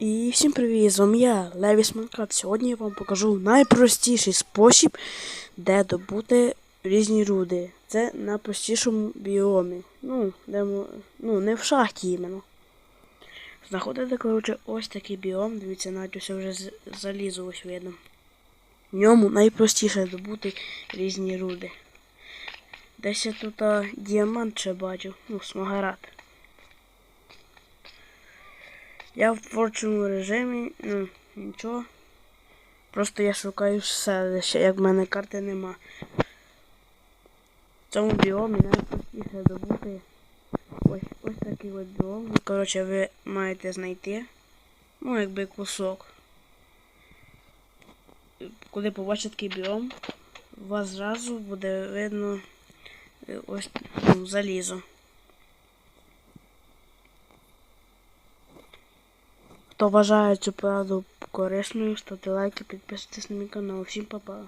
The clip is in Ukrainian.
І всім привіт, з вами я, Левіс Манкат. Сьогодні я вам покажу найпростіший спосіб, де добути різні руди. Це на простішому біомі. Ну, де, ну не в шахті іменно. Знаходите, коротше, ось такий біом. Дивіться, навіть ось вже залізо ось видно. В ньому найпростіше добути різні руди. Десь я тут а, діамант ще бачу, ну, смагарат. Я в творчому режимі, ну, нічого. Просто я шукаю селище, як в мене карти нема. В цьому біомі найпростіше добути. Ось ось такий от біом. Коротше, ви маєте знайти. Ну, якби кусок. Коли побачите такий біом, у вас зразу буде видно е, ось ну, залізо. Хто вважає цю пораду корисною, ставте лайки, підписуйтесь на мій канал. Всім па-па.